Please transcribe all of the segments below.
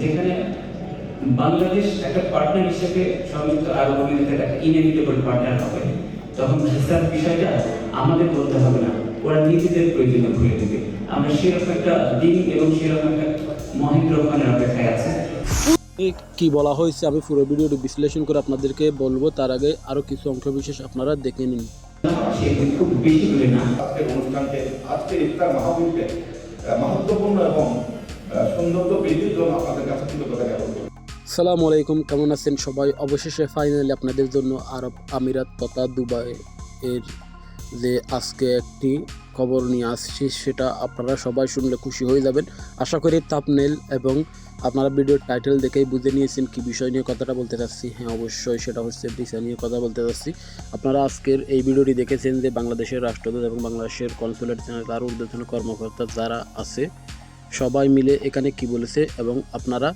যেখানে বাংলাদেশ একটা পার্টনার হিসেবে সংযুক্ত আরব আমিরাতের একটা ইনএভিটেবল পার্টনার হবে। তখন ভিসার বিষয়টা আমাদের বলতে হবে না ওরা নিজেদের প্রয়োজনে ভুলে দেবে। আমরা সেরকম একটা দিন এবং সেরকম একটা মহেন্দ্র খানের অপেক্ষায় আছে। কি বলা হয়েছে? আমি পুরো ভিডিওটি বিশ্লেষণ করে আপনাদেরকে বলব। তার আগে আরও কিছু অংশ বিশেষ আপনারা দেখে নিন। খুব বেশি না। আজকের অনুষ্ঠানকে আজকের ইফতার এবং সৌন্দর্য বৃদ্ধির জন্য আপনাদের কাছে কৃতজ্ঞতা জ্ঞাপন করি সালাম আলাইকুম, কেমন আছেন সবাই? অবশেষে ফাইনালি আপনাদের জন্য আরব আমিরাত তথা দুবাই এর যে আজকে একটি খবর নিয়ে আসছি, সেটা আপনারা সবাই শুনলে খুশি হয়ে যাবেন। আশা করি তাপনেল এবং আপনারা ভিডিওর টাইটেল দেখেই বুঝে নিয়েছেন কি বিষয় নিয়ে কথাটা বলতে চাচ্ছি হ্যাঁ অবশ্যই সেটা হচ্ছে ভিসা নিয়ে কথা বলতে চাচ্ছি আপনারা আজকের এই ভিডিওটি দেখেছেন যে বাংলাদেশের রাষ্ট্রদূত এবং বাংলাদেশের কনসুলেট জেনারেল তার ঊর্ধ্বতন কর্মকর্তা যারা আছে সবাই মিলে এখানে কি বলেছে এবং আপনারা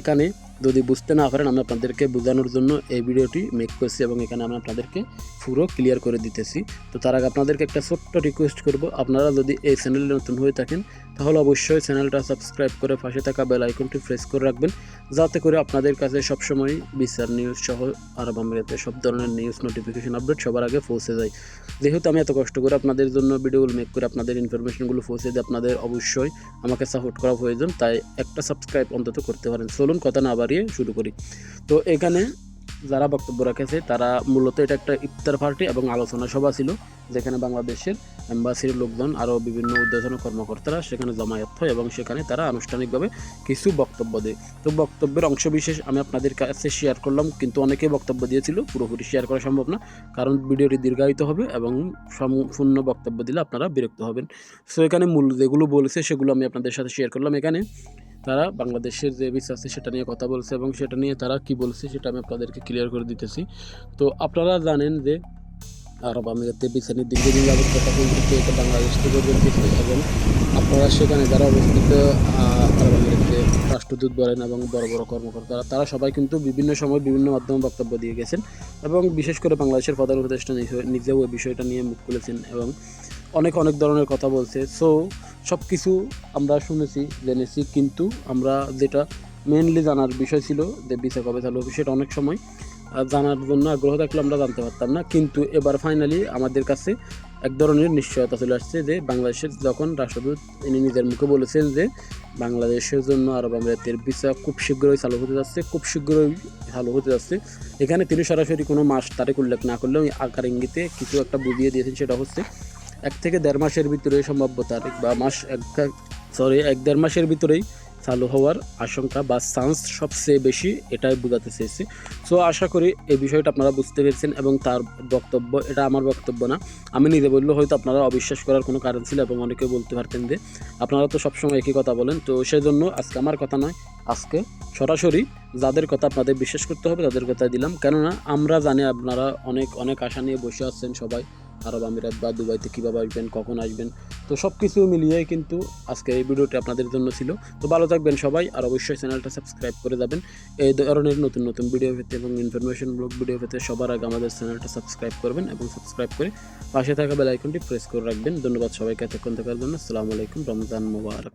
এখানে যদি বুঝতে না পারেন, আমি আপনাদেরকে বোঝানোর জন্য এই ভিডিওটি মেক করছি এবং এখানে আমি আপনাদেরকে পুরো ক্লিয়ার করে দিতেছি। তো তার আগে আপনাদেরকে একটা ছোট্ট রিকোয়েস্ট করব। আপনারা যদি এই চ্যানেলে নতুন হয়ে থাকেন, তাহলে অবশ্যই চ্যানেলটা সাবস্ক্রাইব করে পাশে থাকা বেল আইকনটি প্রেস করে রাখবেন। যাতে করে আপনাদের কাছে সবসময় বিচার নিউজ সহ আরব আমিরাতে সব ধরনের নিউজ নোটিফিকেশন আপডেট সবার আগে পৌঁছে যায়। যেহেতু আমি এত কষ্ট করে আপনাদের জন্য ভিডিওগুলো মেক করে আপনাদের ইনফরমেশনগুলো পৌঁছে দিয়ে আপনাদের অবশ্যই আমাকে সাপোর্ট করা প্রয়োজন, তাই একটা সাবস্ক্রাইব অন্তত করতে পারেন। চলুন কথা না বাড়িয়ে শুরু করি। তো এখানে যারা বক্তব্য রাখেছে, তারা মূলত এটা একটা ইফতার পার্টি এবং আলোচনা সভা ছিল, যেখানে বাংলাদেশের এম্বাসির লোকজন আরও বিভিন্ন উদ্বোধন কর্মকর্তারা সেখানে জমায়েত হয় এবং সেখানে তারা আনুষ্ঠানিকভাবে কিছু বক্তব্য দেয়। তো বক্তব্যের অংশবিশেষ আমি আপনাদের কাছে শেয়ার করলাম, কিন্তু অনেকে বক্তব্য দিয়েছিল, পুরোপুরি শেয়ার করা সম্ভব না, কারণ ভিডিওটি দীর্ঘায়িত হবে এবং সম্পূর্ণ বক্তব্য দিলে আপনারা বিরক্ত হবেন। সো এখানে মূল যেগুলো বলেছে, সেগুলো আমি আপনাদের সাথে শেয়ার করলাম। এখানে তারা বাংলাদেশের যে ভিসা আছে সেটা নিয়ে কথা বলছে এবং সেটা নিয়ে তারা কি বলছে সেটা আমি আপনাদেরকে ক্লিয়ার করে দিতেছি। তো আপনারা জানেন যে আরব আমিরাতে নিয়ে দীর্ঘদিন যাবত কথা এটা বাংলাদেশ থেকে বলতেছে এবং আপনারা সেখানে যারা অবস্থিত আরব আমিরাতে রাষ্ট্রদূত বলেন এবং বড় বড় কর্মকর্তারা তারা সবাই কিন্তু বিভিন্ন সময় বিভিন্ন মাধ্যমে বক্তব্য দিয়ে গেছেন এবং বিশেষ করে বাংলাদেশের প্রধান উপদেষ্টা নিজে- নিজেও এই বিষয়টা নিয়ে মুখ খুলেছেন এবং অনেক অনেক ধরনের কথা বলছে। সো সব কিছু আমরা শুনেছি, জেনেছি, কিন্তু আমরা যেটা মেনলি জানার বিষয় ছিল যে ভিসা কবে চালু হবে সেটা অনেক সময় জানার জন্য আগ্রহ থাকলে আমরা জানতে পারতাম না। কিন্তু এবার ফাইনালি আমাদের কাছে এক ধরনের নিশ্চয়তা চলে আসছে যে বাংলাদেশের যখন রাষ্ট্রদূত ইনি নিজের মুখে বলেছেন যে বাংলাদেশের জন্য আরব আমিরাতের ভিসা খুব শীঘ্রই চালু হতে যাচ্ছে, খুব শীঘ্রই চালু হতে যাচ্ছে। এখানে তিনি সরাসরি কোনো মাস তারিখ উল্লেখ না করলেও আকার ইঙ্গিতে কিছু একটা বুঝিয়ে দিয়েছেন, সেটা হচ্ছে এক থেকে দেড় মাসের ভিতরে সম্ভাব্য তারিখ বা মাস এক সরি এক দেড় মাসের ভিতরেই চালু হওয়ার আশঙ্কা বা চান্স সবচেয়ে বেশি এটাই বোঝাতে চেয়েছি। সো আশা করি এই বিষয়টা আপনারা বুঝতে পেরেছেন এবং তার বক্তব্য, এটা আমার বক্তব্য না। আমি নিজে বললেও হয়তো আপনারা অবিশ্বাস করার কোনো কারণ ছিল এবং অনেকে বলতে পারতেন যে আপনারা তো সবসময় একই কথা বলেন। তো সেই জন্য আজকে আমার কথা নয়, আজকে সরাসরি যাদের কথা আপনাদের বিশ্বাস করতে হবে তাদের কথাই দিলাম। কেননা আমরা জানি আপনারা অনেক অনেক আশা নিয়ে বসে আছেন সবাই। আরব আমিরাত বা দুবাইতে কীভাবে আসবেন, কখন আসবেন, তো সব কিছু মিলিয়ে কিন্তু আজকে এই ভিডিওটি আপনাদের জন্য ছিল। তো ভালো থাকবেন সবাই, আর অবশ্যই চ্যানেলটা সাবস্ক্রাইব করে যাবেন। এই ধরনের নতুন নতুন ভিডিও পেতে এবং ইনফরমেশন ব্লগ ভিডিও পেতে সবার আগে আমাদের চ্যানেলটা সাবস্ক্রাইব করবেন এবং সাবস্ক্রাইব করে পাশে থাকা বেল আইকনটি প্রেস করে রাখবেন। ধন্যবাদ সবাইকে, এতক্ষণ থাকার জন্য। আসসালামু আলাইকুম, রমজান মোবারক।